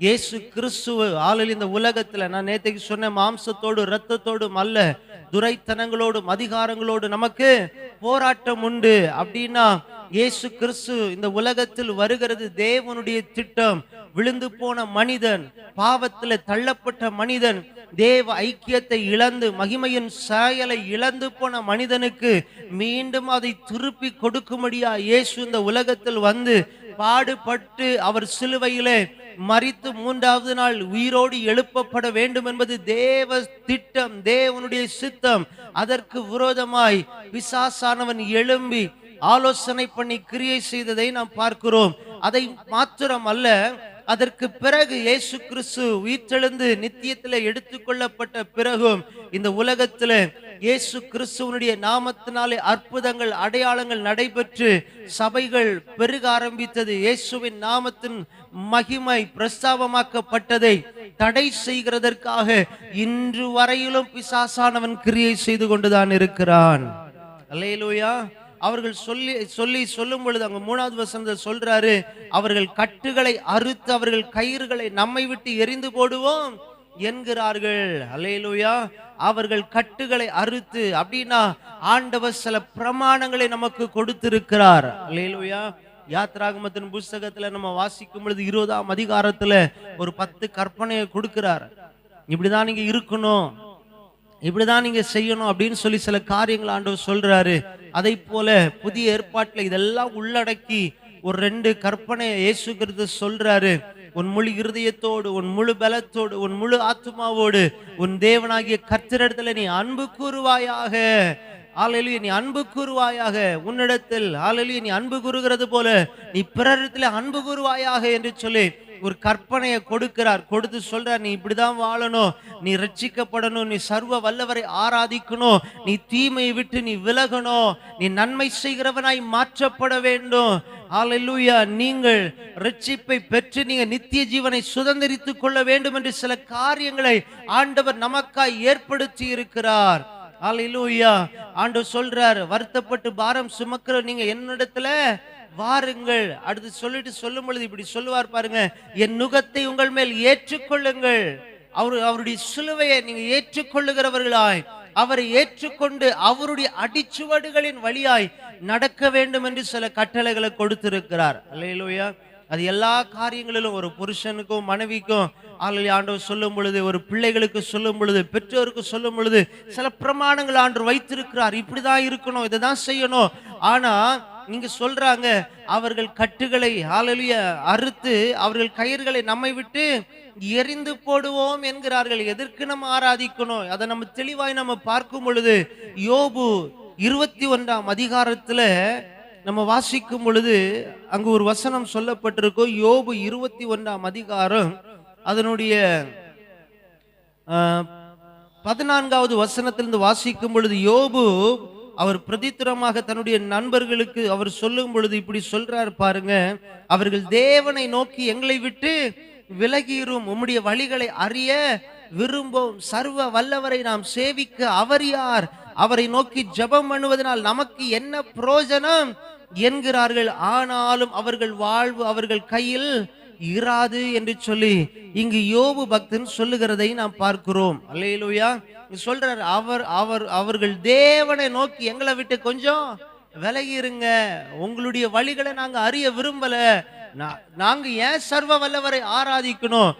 இயேசு கிறிஸ்துவ ஆளில் இந்த உலகத்துல நான் நேத்தைக்கு சொன்ன மாம்சத்தோடு ரத்தத்தோடும் அல்ல துரைத்தனங்களோடும் அதிகாரங்களோடு நமக்கு போராட்டம் உண்டு. அப்படின்னா இயேசு கிறிஸ்து இந்த உலகத்தில் வருகிறது தேவனுடைய திட்டம். விழுந்து போன மனிதன் பாவத்துல தள்ளப்பட்ட மனிதன் தேவ ஐக்கியத்தை இழந்து மகிமையின் சாயலை இழந்து போன மனிதனுக்கு மீண்டும் அதை திருப்பி கொடுக்கும்படியா இயேசு இந்த உலகத்தில் வந்து பாடுபட்டு அவர் சிலுவையிலே மறித்து மூன்றாவது நாள் உயிரோடு எழுப்பப்பட வேண்டும் என்பது தேவ திட்டம் தேவனுடைய சித்தம். அதற்கு விரோதமாய் பிசாசானவன் எழும்பி ஆலோசனை பண்ணி கிரியை செய்ததை நாம் பார்க்கிறோம். அதை மாத்திரம் அல்ல அதற்கு பிறகு இயேசு கிறிஸ்து உயிர்த்தெழுந்து நித்தியத்தில் எடுத்துக்கொள்ளப்பட்ட பிறகும் இந்த உலகத்தில் இயேசு கிறிஸ்துவனுடைய நாமத்தினாலே அற்புதங்கள் அடையாளங்கள் நடைபெற்று சபைகள் பெருக ஆரம்பித்தது. இயேசுவின் நாமத்தின் மகிமை பிரஸ்தாபமாக்கப்பட்டதை தடை செய்கிறதற்காக இன்று வரையிலும் பிசாசானவன் கிரியை செய்து கொண்டுதான் இருக்கிறான். அல்லையிலோயா அவர்கள் சொல்லி சொல்லி சொல்லும் பொழுது அங்க மூணாவது வசனத்தில் சொல்றாரு அவர்கள் கட்டுகளை அறுத்து அவர்கள் கயிறுகளை நம்மை விட்டு எரிந்து போடுவோம். என்கிறார்கள். அல்லேலூயா. அவர்கள் கட்டுகளை அறுத்து அப்படின்னா ஆண்டவர் சில பிரமாணங்களை நமக்கு கொடுத்திருக்கிறார். அல்லேலூயா. யாத்ராகமத்தின் புஸ்தகத்துல நம்ம வாசிக்கும் பொழுது இருபதாம் அதிகாரத்துல ஒரு பத்து கற்பனையை கொடுக்கிறார். இப்படிதான் நீங்க இருக்கணும். இப்படிதான் நீங்க செய்யணும் அப்படின்னு சொல்லி சில காரியங்கள் ஆண்டவர் சொல்றாரு. அதை போல புதிய ஏற்பாட்டுல இதெல்லாம் உள்ளடக்கி ஒரு ரெண்டு கற்பனையை இயேசு கிறிஸ்து சொல்றாரு. உன் முழு இருதயத்தோடு உன் முழு பலத்தோடு உன் முழு ஆத்மாவோடு உன் தேவனாகிய கர்த்தரிடத்துல நீ அன்பு கூறுவாயாக. ஆலையிலேயே நீ அன்பு கூறுவாயாக. உன்னிடத்தில் ஆலையிலேயே நீ அன்பு கூறுகிறது போல நீ பிறரிடத்துல அன்பு கூறுவாயாக என்று சொல்லி. ஒரு கற்பனையை கொடுக்கிறார். கொடுத்து சொல்றார் நீ இப்படிதான் வாழணும். நீ ரட்சிக்கப்படணும் நீ சர்வ வல்லவரை ஆராதிக்கணும். நீ தீமையை விட்டு நீ விலகணும். நீ நன்மை செய்கிறவனாய் மாற்றப்பட வேண்டும். ஹalleluya நீங்கள் ரட்சிப்பை பெற்று நீங்க நித்திய ஜீவனை சுதந்திரித்துக் கொள்ள வேண்டும் என்று சில காரியங்களை ஆண்டவர் நமக்காய் ஏற்படுத்தி இருக்கிறார். ஹalleluya ஆண்டு சொல்றார் வருத்தப்பட்டு பாரம் சுமக்கிற நீங்க என்னிடத்துல வாருங்கள். அடுத்து சொல்லிட்டு சொல்லும் பொழுது இப்படி சொல்லுவார் பாருங்க என் நுகத்தை உங்கள் மேல் ஏற்றுக்கொள்ளுங்கள். அவர் அவருடைய சிலுவையை நீங்க ஏற்றுக்கொள்ளுகிறவர்களாய். அவரை ஏற்றுக்கொண்டு அவருடைய அடிச்சுவடுகளின் வழியாய் நடக்க வேண்டும் என்று சில கட்டளைகளை கொடுத்திருக்கிறார். அல்லையிலோயா அது எல்லா காரியங்களிலும் ஒரு புருஷனுக்கும் மனைவிக்கும் ஆளுடைய ஆண்டவர் சொல்லும் பொழுது ஒரு பிள்ளைகளுக்கு சொல்லும் பொழுது பெற்றோருக்கு சொல்லும் பொழுது சில பிரமாணங்கள் ஆண்டு வைத்திருக்கிறார். இப்படிதான் இருக்கணும் இதை தான் செய்யணும். ஆனா இங்கு சொல்றாங்க அவர்கள் கட்டுகளை ஆளலிய அறுத்து அவர்கள் கயிர்களை நம்மை விட்டு எரிந்து போடுவோம் என்கிறார்கள். எதற்கு நம்ம ஆராதிக்கணும்? அதை நம்ம தெளிவாய் நம்ம பார்க்கும் பொழுது யோபு இருபத்தி ஒன்றாம் அதிகாரத்துல நம்ம வாசிக்கும் பொழுது அங்கு ஒரு வசனம் சொல்லப்பட்டிருக்கும். யோபு இருபத்தி ஒன்றாம் அதிகாரம் அதனுடைய பதினான்காவது வசனத்திலிருந்து வாசிக்கும் பொழுது யோபு அவர் பிரதித்திரமாக தன்னுடைய நண்பர்களுக்கு அவர் சொல்லும் பொழுது இப்படி சொல்றார் பாருங்க. அவர்கள் தேவனை நோக்கி எங்களை விட்டு விலகிரும். உம்முடைய வழிகளை அறிய விரும்பும் சர்வ வல்லவரை நாம் சேவிக்க அவர் யார்? அவரை நோக்கி ஜெபம் பண்ணுவதனால் நமக்கு என்ன புரோஜனம்? என்கிறார்கள். ஆனாலும் அவர்கள் வாழ்வு அவர்கள் கையில் இராது என்று சொல்லி இங்கு யோபு பக்தன் சொல்லுகிறதை நாம் பார்க்கிறோம். அல்லையிலுயா சொல்றார் அவர் அவர் அவர்கள் தேவனை நோக்கி எங்களை விட்டு கொஞ்சம் விலகி இருங்க உங்களுடைய வழிகளை நாங்க அறிய விரும்பல. நாங்க ஏன் சர்வ வல்லவரை ஆராதிக்கணும்?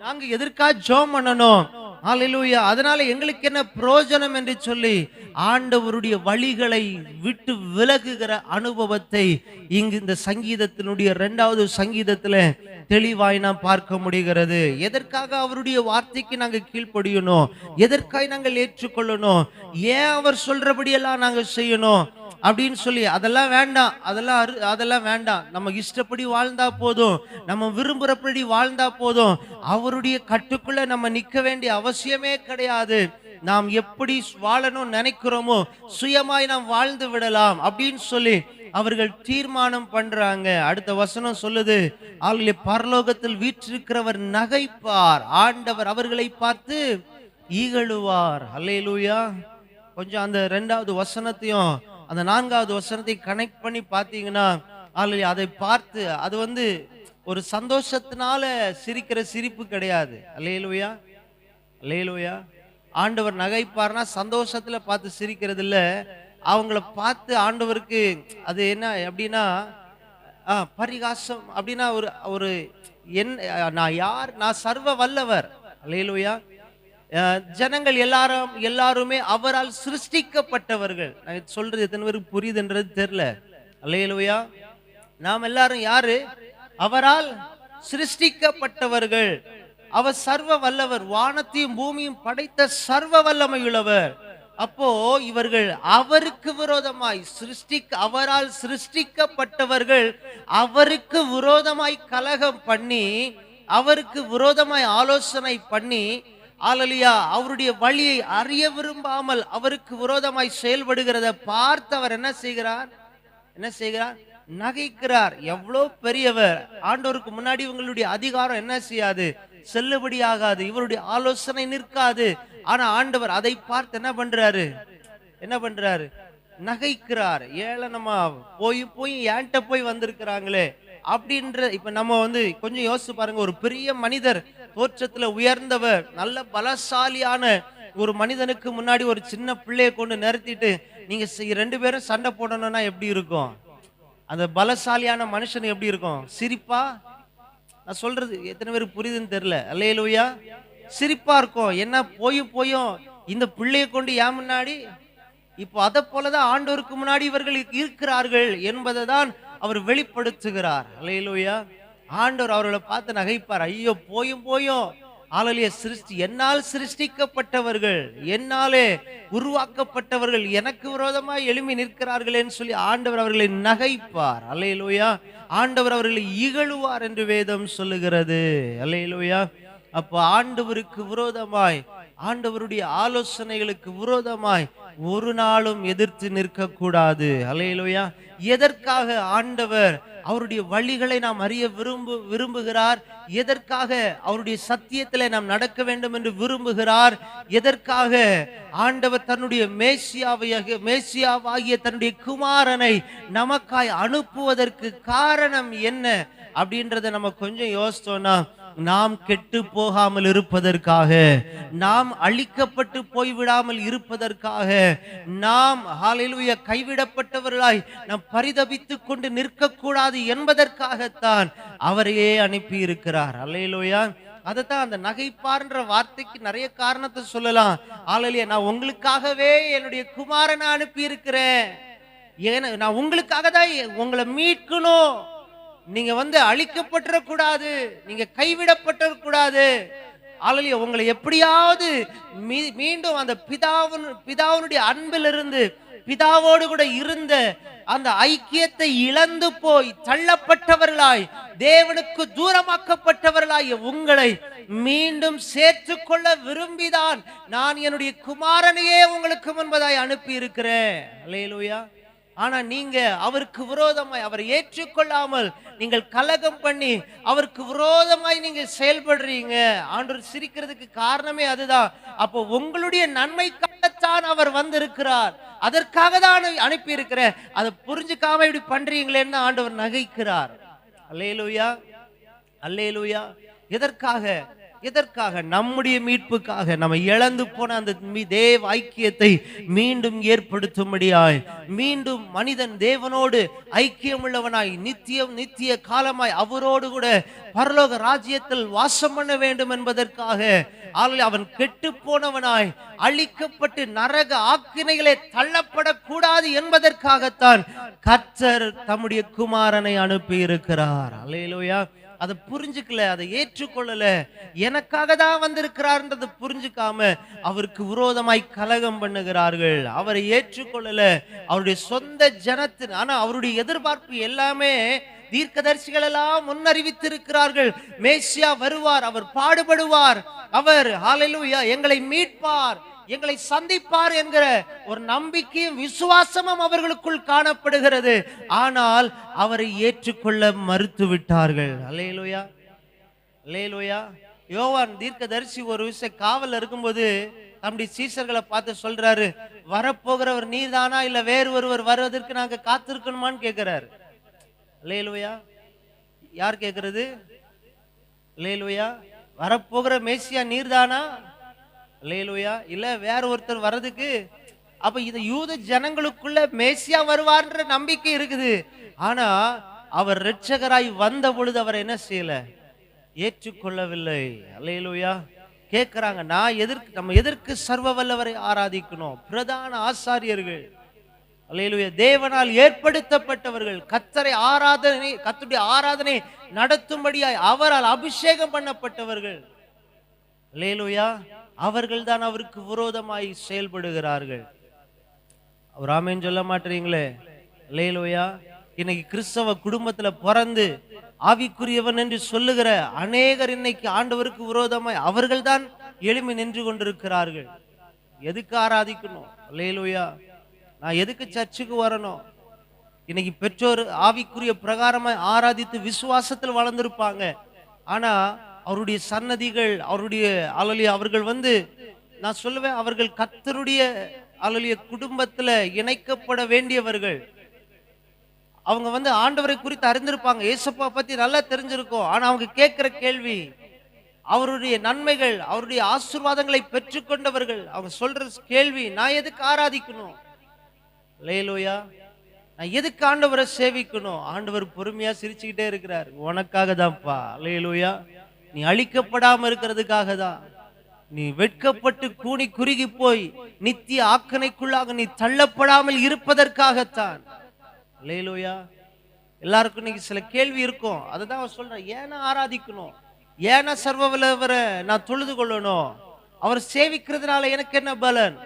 நாங்க எதற்கா ஜோம் பண்ணணும்? ஹalleluya அதனால எங்களுக்கு என்ன பிரயோஜனம் என்று சொல்லி ஆண்டவருடைய வழிகளை விட்டு விலகுகிற அனுபவத்தை இங்கு இந்த சங்கீதத்தினுடைய இரண்டாவது சங்கீதத்துல தெளிவாய் நாம் பார்க்க முடிகிறது. எதற்காக அவருடைய வார்த்தைக்கு நாங்கள் கீழ்ப்படியணும்? எதற்காக நாங்கள் ஏற்றுக்கொள்ளணும்? ஏன் அவர் சொல்றபடியெல்லாம் நாங்கள் செய்யணும்? அப்படின்னு சொல்லி அதெல்லாம் வேண்டாம் அதெல்லாம் அரு- அதெல்லாம் வேண்டாம். நம்ம இஷ்டப்படி வாழ்ந்தா போதும். நம்ம விரும்புறபடி வாழ்ந்தா போதும். அவருடைய கட்டுக்குள்ள நம்ம நிக்க வேண்டிய அவசியமே கிடையாது. நாம் எப்படி வாழணும் நினைக்கிறோமோ சுயமாய் நாம் வாழ்ந்து விடலாம் அப்படின்னு சொல்லி அவர்கள் தீர்மானம் பண்றாங்க. அடுத்த வசனம் சொல்லுது அவர்களே பரலோகத்தில் வீற்றிருக்கிறவர் நகைப்பார். ஆண்டவர் அவர்களை பார்த்து ஈகழுவார். அல்லையிலூயா கொஞ்சம் அந்த ரெண்டாவது வசனத்தையும் அந்த நான்காவது வசனத்தை கனெக்ட் பண்ணி பார்த்தீங்கன்னா ஆல்ரெடி அதை பார்த்து அது வந்து ஒரு சந்தோஷத்தினால சிரிக்கிற சிரிப்பு கிடையாது. அல்லேலூயா? அல்லேலூயா? ஆண்டவர் நகைப்பார்னா சந்தோஷத்துல பார்த்து சிரிக்கிறது இல்லை. அவங்கள பார்த்து ஆண்டவருக்கு அது என்ன அப்படின்னா ஆ, பரிகாசம் அப்படின்னா ஒரு ஒரு என் நான் யார் நான் சர்வ வல்லவர். அல்லேலூயா? ஜனங்கள் எல்லாரும் எல்லாருமே அவரால் சிருஷ்டிக்கப்பட்டவர்கள். நான் சொல்றது எத்தனை பேருக்கு புரியுதுன்றது தெரியல. அல்லையலுவையா நாம் எல்லாரும் யாரு? அவரால் சிருஷ்டிக்கப்பட்டவர்கள். அவர் சர்வ வல்லவர் வானத்தையும் பூமியும் படைத்த சர்வ வல்லமையுள்ளவர். அப்போ இவர்கள் அவருக்கு விரோதமாய் சிருஷ்டி அவரால் சிருஷ்டிக்கப்பட்டவர்கள் அவருக்கு விரோதமாய் கலகம் பண்ணி அவருக்கு விரோதமாய் ஆலோசனை பண்ணி ஆலலியா அவருடைய வழியை அறிய விரும்பாமல் அவருக்கு விரோதமாய் செயல்படுகிறத பார்த்து அவர் என்ன செய்கிறார்? என்ன செய்கிறார்? நகைக்கிறார். எவ்வளோ பெரியவர். ஆண்டவருக்கு முன்னாடி இவங்களுடைய அதிகாரம் என்ன செய்யாது? செல்லுபடியாகாது. இவருடைய ஆலோசனை நிற்காது. ஆனா ஆண்டவர் அதை பார்த்து என்ன பண்றாரு? என்ன பண்றாரு? நகைக்கிறார். ஏளனமா போய் போய் ஏன்ட்ட போய் வந்திருக்கிறாங்களே. அப்படின்ற இப்ப நம்ம வந்து கொஞ்சம் யோசிச்சு பாருங்க ஒரு பெரிய மனிதர் தோற்றத்துல உயர்ந்தவர் நல்ல பலசாலியான ஒரு மனிதனுக்கு முன்னாடி ஒரு சின்ன பிள்ளையை கொண்டு நிறுத்திட்டு நீங்க ரெண்டு பேரும் சண்டை போடணும்னா எப்படி இருக்கும்? அந்த பலசாலியான மனுஷன் எப்படி இருக்கும்? சிரிப்பா? நான் சொல்றது எத்தனை பேருக்கு புரியுதுன்னு தெரியல. அல்லையிலுயா சிரிப்பா இருக்கும். என்ன போயும் போயும் இந்த பிள்ளையை கொண்டு ஏன் முன்னாடி? இப்போ அதை போலதான் ஆண்டோருக்கு முன்னாடி இவர்கள் இருக்கிறார்கள் என்பதை தான் அவர் வெளிப்படுத்துகிறார். அல்லையிலுயா ஆண்டவர் அவர்களை பார்த்து நகைப்பார். ஐயோ போயும் போயும். ஆளலிய சிருஷ்டி என்னால் சிருஷ்டிக்கப்பட்டவர்கள் என்னாலே உருவாக்கப்பட்டவர்கள் எனக்கு விரோதமாய் எழும்பி நிற்கிறார்களேன்னு சொல்லி ஆண்டவர் அவர்களை நகைப்பார். அல்லையிலுயா ஆண்டவர் அவர்களை இகழுவார் என்று வேதம் சொல்லுகிறது. அல்லையிலுயா அப்போ ஆண்டவருக்கு விரோதமாய் ஆண்டவருடைய ஆலோசனைகளுக்கு விரோதமாய் ஒரு நாளும் எதிர்த்து நிற்க கூடாது எதற்காக ஆண்டவர் அவருடைய வழிகளை நாம் அறிய விரும்பு விரும்புகிறார்? எதற்காக அவருடைய சத்தியத்தில் நாம் நடக்க வேண்டும் என்று விரும்புகிறார்? எதற்காக ஆண்டவர் தன்னுடைய மேசியாவையாக மேசியாவாகிய தன்னுடைய குமாரனை நமக்காய் அனுப்புவதற்கு காரணம் என்ன? அப்படின்றத நம்ம கொஞ்சம் யோசித்தோம்னா நாம் கெட்டு போகாமல் இருப்பதற்காக நாம் அழிக்கப்பட்டு போய்விடாமல் இருப்பதற்காக நாம் ஹalleluya கைவிடப்பட்டவர்களாய் நாம் பரிதபித்துக் கொண்டு நிற்கக்கூடாது என்பதற்காகத்தான் அவரையே அனுப்பி இருக்கிறார் அல்லேலூயா அதைத்தான் அந்த நகைப்பார்ன்ற வார்த்தைக்கு நிறைய காரணத்தை சொல்லலாம். ஆலையிலேயே நான் உங்களுக்காகவே என்னுடைய குமாரனை அனுப்பி இருக்கிறேன் ஏன்னா நான் உங்களுக்காக தான் உங்களை மீட்கணும். நீங்க வந்து அழிக்கப்பட்டுற கூடாது நீங்க கைவிடப்பட்டுற கூடாது ஆலையிலேயே உங்களை எப்படியாவது மீ- மீண்டும் அந்த பிதாவின் பிதாவினுடைய அன்பிலிருந்து பிதாவோடு கூட இருந்த அந்த ஐக்கியத்தை இழந்து போய் தள்ளப்பட்டவர்களாய் தேவனுக்கு தூரமாக்கப்பட்டவர்களாய் உங்களை மீண்டும் சேர்த்துக்கொள்ள விரும்பிதான் நான் என்னுடைய குமாரனையே உங்களுக்கு முன்பதாய் அனுப்பி இருக்கிறேன் அல்லேலூயா ஆனா நீங்க அவருக்கு விரோதமாய் அவரை ஏற்றுக்கொள்ளாமல் நீங்கள் கலகம் பண்ணி அவருக்கு விரோதமாய் நீங்க செயல்படுறீங்க. ஆண்டவர் சிரிக்கிறதுக்கு காரணமே அதுதான். அப்போ உங்களுடைய நன்மைக்காகத்தான் அவர் வந்திருக்கிறார். அதற்காக தான் அனுப்பி இருக்கிறேன் அதை புரிஞ்சுக்காம இப்படி பண்றீங்களேன்னு ஆண்டவர் நகைக்கிறார். அல்லேலூயா. அல்லேலூயா. எதற்காக? எதற்காக? நம்முடைய மீட்புக்காக. நம்ம இழந்து போன அந்த தேவ ஐக்கியத்தை மீண்டும் ஏற்படுத்தும்படியாய் மீண்டும் மனிதன் தேவனோடு ஐக்கியமுள்ளவனாய் நித்தியம் நித்திய காலமாய் அவரோடு கூட பரலோக ராஜ்யத்தில் வாசம் பண்ண வேண்டும் என்பதற்காக அவன் கெட்டு போனவனாய் அழிக்கப்பட்டு நரக ஆக்கினைகளே தள்ளப்படக்கூடாது என்பதற்காகத்தான் கர்த்தர் தம்முடைய குமாரனை அனுப்பி இருக்கிறார் அலையிலோயா அதை புரிஞ்சுக்கல அதை ஏற்றுக்கொள்ளல. எனக்காக தான் வந்திருக்கிறார்ன்றது புரிஞ்சுக்காம அவருக்கு விரோதமாய் கலகம் பண்ணுகிறார்கள். அவரை ஏற்றுக்கொள்ளல. அவருடைய சொந்த ஜனத்தின் ஆனா அவருடைய எதிர்பார்ப்பு எல்லாமே தீர்க்கதரிசிகள் எல்லாம் முன்னறிவித்திருக்கிறார்கள். மேசியா வருவார் அவர் பாடுபடுவார். அவர் ஹalleluya எங்களை மீட்பார். எங்களை சந்திப்பார் என்கிற ஒரு நம்பிக்கையும் விசுவாசமும் அவர்களுக்குள் காணப்படுகிறது. ஆனால் அவரை ஏற்றுக்கொள்ள மறுத்து விட்டார்கள் அல்லேலூயா. அல்லேலூயா. யோவான் தீர்க்கதரிசி ஒரு விஷயம் காவல் இருக்கும்போது தம்முடைய சீசர்களை பார்த்து சொல்றாரு வரப்போகிறவர் நீதானா இல்ல வேறு ஒருவர் வருவதற்கு நாங்க காத்திருக்கணுமான்னு கேட்கிறாரு அல்லேலூயா. யார் கேக்குறது? லேலுயா வரப்போகிற மேசியா நீர்தானா? லேலுயா இல்ல வேற ஒருத்தர் வர்றதுக்கு அப்ப இது யூத ஜனங்களுக்குள்ள மேசியா வருவார்ன்ற நம்பிக்கை இருக்குது. ஆனா அவர் ரட்சகராய் வந்த பொழுது அவர் என்ன செய்யல? ஏற்றுக்கொள்ளவில்லை. அல்லேலூயா. கேட்கிறாங்க நான் எதிர்க்கு நம்ம எதற்கு சர்வ வல்லவரை ஆராதிக்கணும். பிரதான ஆசாரியர்கள். அல்லேலூயா. தேவனால் ஏற்படுத்தப்பட்டவர்கள் கத்தரை ஆராதனை கத்துடைய ஆராதனை நடத்தும்படியாய் அவரால் அபிஷேகம் பண்ணப்பட்டவர்கள். அல்லேலூயா. அவர்கள் தான் அவருக்கு விரோதமாய் செயல்படுகிறார்கள். அவர் சொல்ல மாட்டீங்களே லேலோயா இன்னைக்கு கிறிஸ்தவ குடும்பத்துல பிறந்து ஆவிக்குரியவன் என்று சொல்லுகிற அநேகர் இன்னைக்கு ஆண்டவருக்கு விரோதமாய் அவர்கள்தான் எழுமி நின்று கொண்டிருக்கிறார்கள். எதுக்கு ஆராதிக்கணும்? லேலோயா நான் எதுக்கு சர்ச்சுக்கு வரணும்? இன்னைக்கு பெற்றோர் ஆவிக்குரிய பிரகாரமாய் ஆராதித்து விசுவாசத்தில் வளர்ந்திருப்பாங்க. ஆனா அவருடைய சன்னதிகள் அவருடைய அலலி அவர்கள் வந்து நான் சொல்லுவேன் அவர்கள் கத்தருடைய அலலிய குடும்பத்துல இணைக்கப்பட வேண்டியவர்கள். அவங்க வந்து ஆண்டவரை குறித்து அறிந்திருப்பாங்க. ஏசப்பா பத்தி நல்லா தெரிஞ்சிருக்கும். ஆனா அவங்க கேட்கிற கேள்வி அவருடைய நன்மைகள் அவருடைய ஆசீர்வாதங்களை பெற்றுக்கொண்டவர்கள். அவங்க சொல்ற கேள்வி நான் எதுக்கு ஆராதிக்கணும்? லேலோயா நான் எதுக்கு ஆண்டவரை சேவிக்கணும்? ஆண்டவர் பொறுமையா சிரிச்சுக்கிட்டே இருக்கிறார். உனக்காக தான்ப்பா லேலோயா நீ அழிக்கப்படாம இருக்கிறதுக்காக தான் நீ வெட்கப்பட்டு கூனி குறுகி போய் நித்திய ஆக்கணைக்குள்ளாக நீ தள்ளப்படாமல் இருப்பதற்காகத்தான். இல்லையிலோயா எல்லாருக்கும் இன்னைக்கு சில கேள்வி இருக்கும். அதுதான் அவர் சொல்றேன். ஏன்னா ஆராதிக்கணும்? ஏன்னா சர்வவல்லவரை நான் தொழுது கொள்ளணும்? அவர் சேவிக்கிறதுனால எனக்கு என்ன பலன்?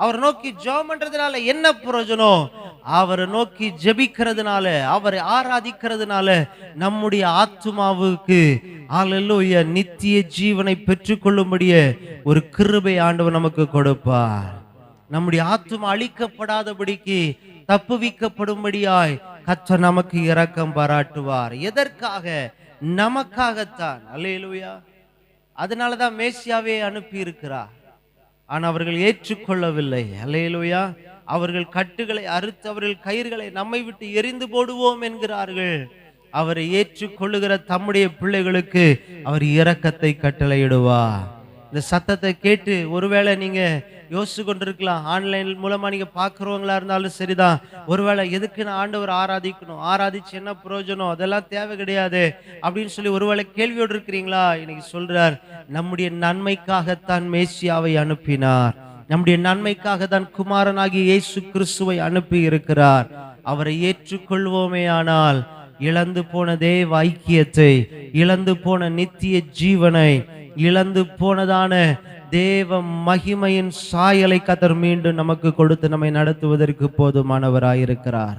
அவர் நோக்கி ஜெபம் பண்றதுனால என்ன பிரயோஜனம்? அவரை நோக்கி ஜெபிக்கிறதுனால அவரை ஆராதிக்கிறதுனால நம்முடைய ஆத்துமாவுக்கு அல்லேலூயா நித்திய ஜீவனை பெற்றுக்கொள்ளும்படிய ஒரு கிருபை ஆண்டவர் நமக்கு கொடுப்பார். நம்முடைய ஆத்துமா அழிக்கப்படாதபடிக்கு தப்புவிக்கப்படும்படியாய் கற்ற நமக்கு இரக்கம் பாராட்டுவார். எதற்காக? நமக்காகத்தான். அல்லேலூயா அதனாலதான் மேசியாவே அனுப்பி இருக்கிறார் ஆனால் அவர்கள் ஏற்றுக்கொள்ளவில்லை. அல்லேலூயா. அவர்கள் கட்டுகளை அறுத்து அவர்கள் கயிறுகளை நம்மை விட்டு எரிந்து போடுவோம் என்கிறார்கள். அவரை ஏற்றுக்கொள்ளுகிற தம்முடைய பிள்ளைகளுக்கு அவர் இரக்கத்தை கட்டளையிடுவார். இந்த சத்தத்தை கேட்டு ஒருவேளை நீங்க யோசிச்சு கொண்டிருக்கலாம். ஆன்லைன் மூலமா நீங்க பாக்குறவங்களா இருந்தாலும் சரிதான். ஒருவேளை எதுக்கு நான் ஆண்டவர் ஆராதிக்கணும்? ஆராதிச்சு என்ன பிரயோஜனம்? அதெல்லாம் தேவை கிடையாது. அப்படின்னு சொல்லி ஒருவேளை கேள்வியோடு இருக்கிறீங்களா? இன்னைக்கு சொல்றார் நம்முடைய நன்மைக்காகத்தான் மேசியாவை அனுப்பினார். நம்முடைய நன்மைக்காக தான் குமாரனாகிய இயேசு கிறிஸ்துவை அனுப்பி இருக்கிறார். அவரை ஏற்றுக்கொள்வோமே ஆனால் இழந்து போன தேவ ஐக்கியத்தை இழந்து போன நித்திய ஜீவனை இழந்து போனதான தேவ மகிமையின் சாயலை கதர் மீண்டும் நமக்கு கொடுத்து நம்மை நடத்துவதற்கு போதுமானவராயிருக்கிறார்.